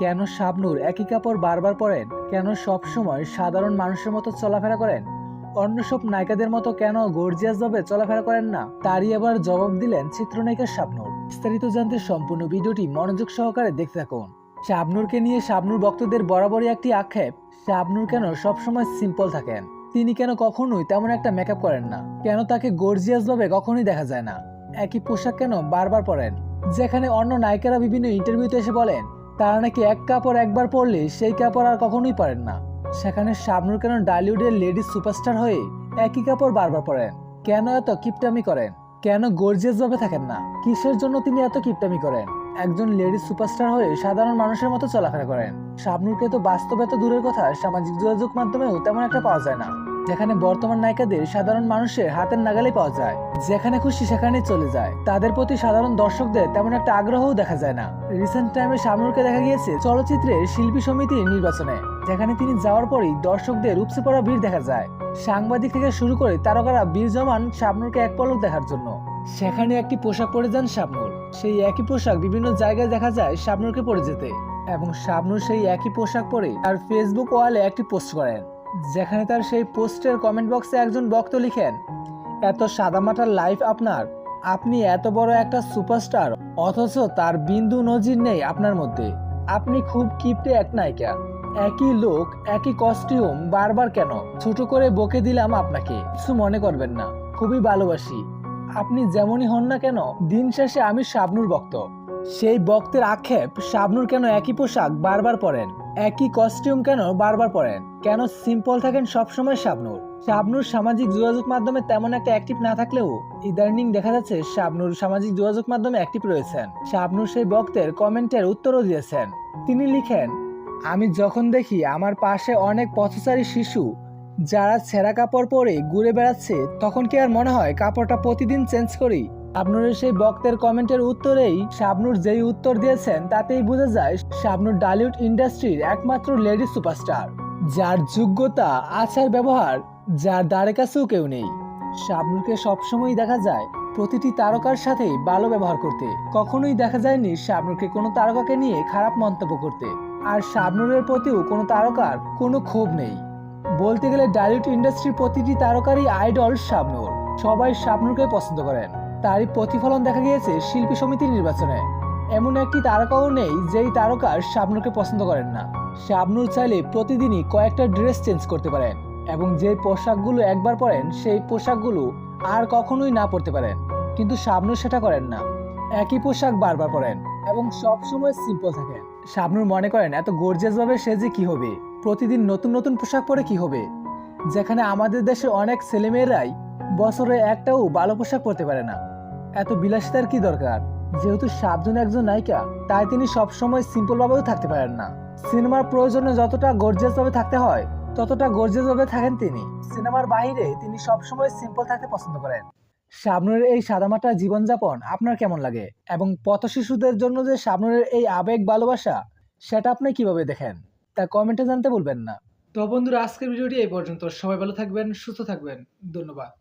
কেন শাবনূর একই কাপড় বারবার পরেন? কেন সব সময় সাধারণ মানুষের মতো চলাফেরা করেন? অন্য সব নায়িকাদের মতো কেন গর্জিয়াস ভাবে চলাফেরা করেন না? তারই আবার জবাব দিলেন চিত্রনায়িকা শাবনূর। বিস্তারিত জানতে সম্পূর্ণ ভিডিওটি মনোযোগ সহকারে দেখতে থাকুন। শাবনুরকে নিয়ে শাবনূর ভক্তদের বরাবরই একটি আক্ষেপ। শাবনূর কেন সবসময় সিম্পল থাকেন? তিনি কেন কখনোই তেমন একটা মেকআপ করেন না? কেন তাকে গর্জিয়াস ভাবে কখনোই দেখা যায় না? একই পোশাক কেন বারবার পরেন? যেখানে অন্য নায়িকারা বিভিন্ন ইন্টারভিউতে এসে বলেন তারা নাকি এক কাপড় একবার পরলে সেই কাপড় আর কখনোই পরেন না। সেখানে শাবনূর কেন ডালিউডের লেডি সুপারস্টার হয়ে একই কাপড় বারবার পরেন। কেন এত কিপটামি করেন? কেন গর্জিয়াস ভাবে থাকেন না? কিসের জন্য তিনি এত কিপটামি করেন? একজন লেডি সুপারস্টার হয়ে সাধারণ মানুষের মতো চলাফেরা করেন। শাবনূরকে তো বাস্তবে তো দূরের কথা সামাজিক যোগাযোগ মাধ্যমেও তেমন একটা পাওয়া যায় না। যেখানে বর্তমান নায়িকাদের সাধারণ মানুষের হাতের নাগালে পাওয়া যায়, যেখানে খুশি সেখানেই চলে যায়। তাদের প্রতি সাধারণ দর্শকদের তেমন একটা আগ্রহও দেখা যায় না। রিসেন্ট টাইমে শাবনূরকে দেখা গিয়েছে চলচ্চিত্রের শিল্পী সমিতির নির্বাচনে, যেখানে তিনি যাওয়ার পরই দর্শকদের উপসে পড়া ভিড় দেখা যায়। সাংবাদিক থেকে শুরু করে তারকারা বীর জমান শাবনূরকে এক পলক দেখার জন্য। সেখানে একটি পোশাক পরে যান শাবনূর। সেই একই পোশাক বিভিন্ন জায়গায় দেখা যায় শাবনূরকে পরে যেতে। এবং শাবনূর সেই একই পোশাক পরে তার ফেসবুক ওয়ালে একটি পোস্ট করেন। যেখানে তার সেই পোস্টের কমেন্ট বক্সে একজন বক্ত লিখেন, এত সাদামাটার লাইফ আপনার। আপনি এত বড় একটা সুপারস্টার অথচ তার বিন্দু নজির নেই আপনার মধ্যে। আপনি খুব কিপটে এক নায়িকা। একই লোক, একই কস্টিউম বারবার কেন? ছোট করে বকে দিলাম আপনাকে। কিছু মনে করবেন না। খুবই ভালোবাসি। আপনি যেমনই হন না কেন, দিন শেষে আমি শাবনুর ভক্ত। সেই বক্তের আক্ষেপ শাবনুর কেন একই পোশাক বারবার পরেন? একই কস্টিউম কেন বারবার পরেন? কেন সিম্পল থাকেন সবসময় শাবনুর? শাবনুর সামাজিক যোগাযোগ মাধ্যমে তেমন একটা অ্যাক্টিভ না থাকলেও ইদানিং দেখা যাচ্ছে শাবনুর সামাজিক যোগাযোগ মাধ্যমে অ্যাক্টিভ রয়েছেন। শাবনুর সেই বক্তের কমেন্টের উত্তরও দিয়েছেন। তিনি লিখেন, আমি যখন দেখি আমার পাশে অনেক পথচারী শিশু যারা ছেঁড়া কাপড় পরে ঘুরে বেড়াচ্ছে, তখন কি আর মনে হয় কাপড়টা প্রতিদিন চেঞ্জ করি? শাবনুরের সেই বক্তের কমেন্টের উত্তরেই শাবনুর যেই উত্তর দিয়েছেন, তাতেই বোঝা যায় শাবনুর ডালিউড ইন্ডাস্ট্রির একমাত্র লেডি সুপারস্টার। যার যোগ্যতা, আচার, ব্যবহার, যার দ্বারে কাছেও কেউ নেই। শাবনুরকে সবসময়ই দেখা যায় প্রতিটি তারকার সাথেই ভালো ব্যবহার করতে। কখনোই দেখা যায়নি শাবনুরকে কোনো তারকাকে নিয়ে খারাপ মন্তব্য করতে। আর শাবনুরের প্রতিও কোনো তারকার কোনো ক্ষোভ নেই। বলতে গেলে ডালিউড ইন্ডাস্ট্রির প্রতিটি তারকারই আইডল শাবনুর। সবাই শাবনুরকে পছন্দ করেন। তারই প্রতিফলন দেখা গিয়েছে শিল্পী সমিতির নির্বাচনে। এমন একটি তারকাও নেই যেই তারকা শাবনুরকে পছন্দ করেন না। শাবনুর চাইলে প্রতিদিনই কয়েকটা ড্রেস চেঞ্জ করতে পারেন এবং যে পোশাকগুলো একবার পরেন, সেই পোশাকগুলো আর কখনোই না পরতে পারেন। কিন্তু শাবনুর সেটা করেন না। একই পোশাক বারবার পরেন এবং সব সময় সিম্পল থাকেন। শাবনুর মনে করেন, এত গর্জিয়াস ভাবে সেজে কি হবে? প্রতিদিন নতুন নতুন পোশাক পরে কি হবে? যেখানে আমাদের দেশে অনেক ছেলেমেয়েরাই বছরে একটাও ভালো পোশাক পরতে পারে না। এত বিলাসিতার কি দরকার? যেহেতু সাতজন একজন নায়িকা, তাই তিনি সবসময় সিম্পল ভাবেও থাকতে পারেন না। সিনেমার প্রয়োজনে যতটা গর্জিয়াস ভাবে থাকতে হয়, ততটা গর্জিয়াস ভাবে থাকেন তিনি। সিনেমার বাইরে তিনি সবসময় সিম্পল থাকতে পছন্দ করেন। শাবনুরের এই সাদামাটা জীবনযাপন আপনার কেমন লাগে? এবং পথ শিশুদের জন্য যে শাবনুরের এই আবেগ ভালোবাসা, সেটা আপনি কীভাবে দেখেন? তা কমেন্টে জানতে বলবেন না। তো বন্ধুরা, আজকের ভিডিওটি এই পর্যন্ত। সবাই ভালো থাকবেন, সুস্থ থাকবেন। ধন্যবাদ।